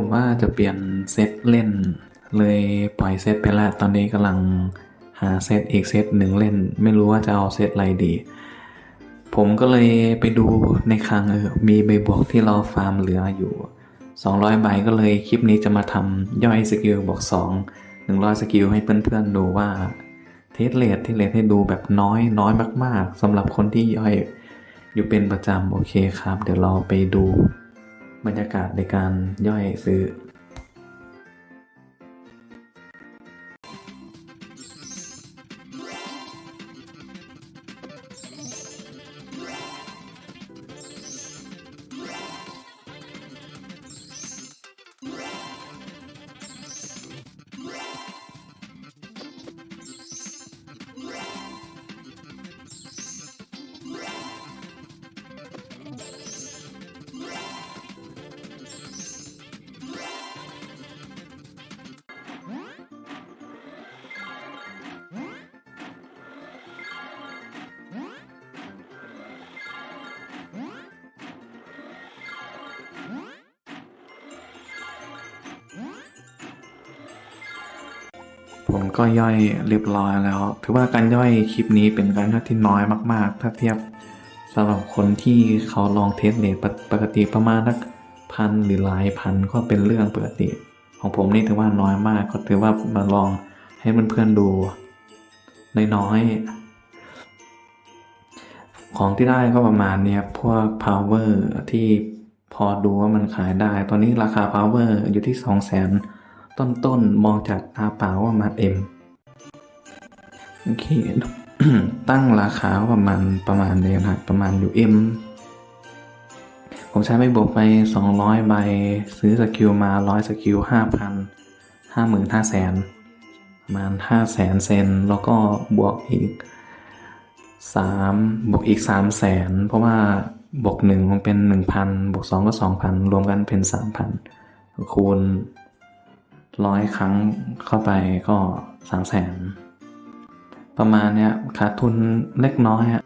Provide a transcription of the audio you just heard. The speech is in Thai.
ผมว่าจะเปลี่ยนเซตเล่น เลยปล่อยเซตไปล้วตอนนี้กำลังหาเซตอีกเซตหนึ่งเล่น ไม่รู้ว่าจะเอาเซตอะไรดี ผมก็เลยไปดูในคลังเออมีใบบวกที่เราฟาร์มเหลืออยู่ 200ใบก็เลยคลิปนี้จะมาทำย่อยสกิลบวก2 100 สกิลให้เพื่อนๆดูว่าเทสเลทเที่เลทให้ดูแบบน้อยน้อยมาก ๆสำหรับคนที่ย่อยอยู่เป็นประจำโอเคครับ เดี๋ยวเราไปดู บรรยากาศในการย่อยซื้อ ผมก็ย่อยเรียบร้อยแล้ว ถือว่าการย่อยคลิปนี้เป็นการย่อยที่น้อยมาก ๆ ถ้าเทียบสำหรับคนที่เขาลองเทสเลทปกปกติประมาณสักพันหรือหลายพันก็เป็นเรื่องปกติ ของผมนี่ถือว่าน้อยมากก็ถือว่ามาลองให้เพื่อนๆดูน้อยๆของที่ได้ก็ประมาณเนี้ยพวก power ที่พอดูว่ามันขายได้ ตอนนี้ราคา power อยู่ที่ 2 0 0 0 0 0 ต้นๆ มองจากตาเปล่าว่ามาเอ็มโอเค ตั้งราคาประมาณประมาณนี้นะครับประมาณอยู่เอ็มผมใช้ไม่บวกไป 200 ใบ ซื้อสกิลมา 100 สกิล 5,000 50,000 500,000ประมาณ500,000เซน แล้วก็บวกอีก 3 บวกอีก300,000เพราะว่าบวก1มันเป็น 1,000 บวก 2 ก็ 2,000 รวมกันเป็น 3,000 คูณ ร้อยครั้งเข้าไปก็สามแสนประมาณเนี้ยขาดทุนเล็กน้อยฮะ